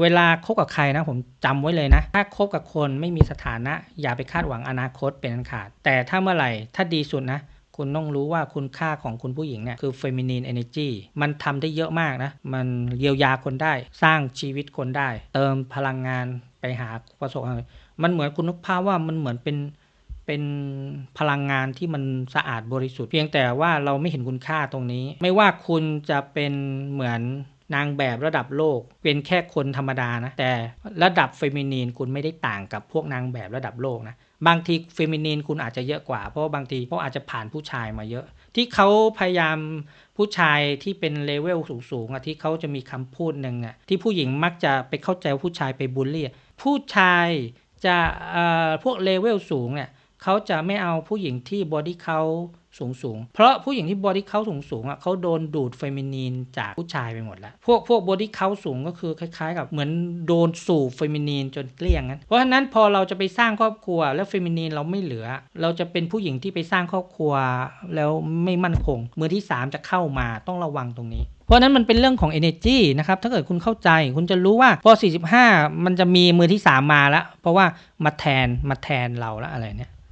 เวลาคบกับใครนะผมจำไว้เลยนะ ถ้าคบกับคนไม่มีสถานะ อย่าไปคาดหวังอนาคตเป็นอันขาด แต่ถ้าเมื่อไหร่ถ้าดีสุดนะ คุณต้องรู้ว่าคุณค่าของคุณผู้หญิงเนี่ยคือ feminine energy มันทำได้เยอะมากนะ มันเยียวยาคนได้ สร้างชีวิตคนได้ เติมพลังงานไปหาประสบควาร็จมันเหมือนคุณนึกภาพว่ามันเหมือนเป็นเป็นพลังงานที่มันสะอาดบริสุทธิ์ เพียงแต่ว่าเราไม่เห็นคุณค่าตรงนี้ ไม่ว่าคุณจะเป็นเหมือน นางแบบระดับโลก เป็นแค่คนธรรมดานะ แต่ระดับเฟมินีนคุณไม่ได้ต่างกับพวกนางแบบระดับโลกนะ บางทีเฟมินีนคุณอาจจะเยอะกว่า เพราะบางทีเขาอาจจะผ่านผู้ชายมาเยอะ ที่เขาพยายามผู้ชายที่เป็นเลเวลสูงๆอะที่เขาจะมีคำพูดหนึ่งอะที่ผู้หญิงมักจะไปเข้าใจผู้ชายไปบูลลี่ผู้ชายจะเอ่อพวกเลเวลสูงเนี่ยเขาจะไม่เอาผู้หญิงที่บอดี้เขา สูงสูงเพราะผู้หญิงที่บอดี้เขาสูงสูงอะเขาโดนดูดเฟมินีนจากผู้ชายไปหมดแล้ว พวกพวกบอดี้เขาสูงก็คือคล้ายๆ กับเหมือนโดนสูบเฟมินีนจนเกลี้ยงนั้นเพราะฉะนั้นพอเราจะไปสร้างครอบครัว แล้วเฟมินีนเราไม่เหลือ เราจะเป็นผู้หญิงที่ไปสร้างครอบครัว แล้วไม่มั่นคงมือที่สามจะเข้ามาต้องระวังตรงนี้เพราะฉะนั้นมันเป็นเรื่องของ energy นะครับ ถ้าเกิดคุณเข้าใจ คุณจะรู้ว่าพอ 45 มันจะมีมือที่ 3 มาแล้ว เพราะว่ามาแทน มาแทนเราแล้วอะไรเนี่ย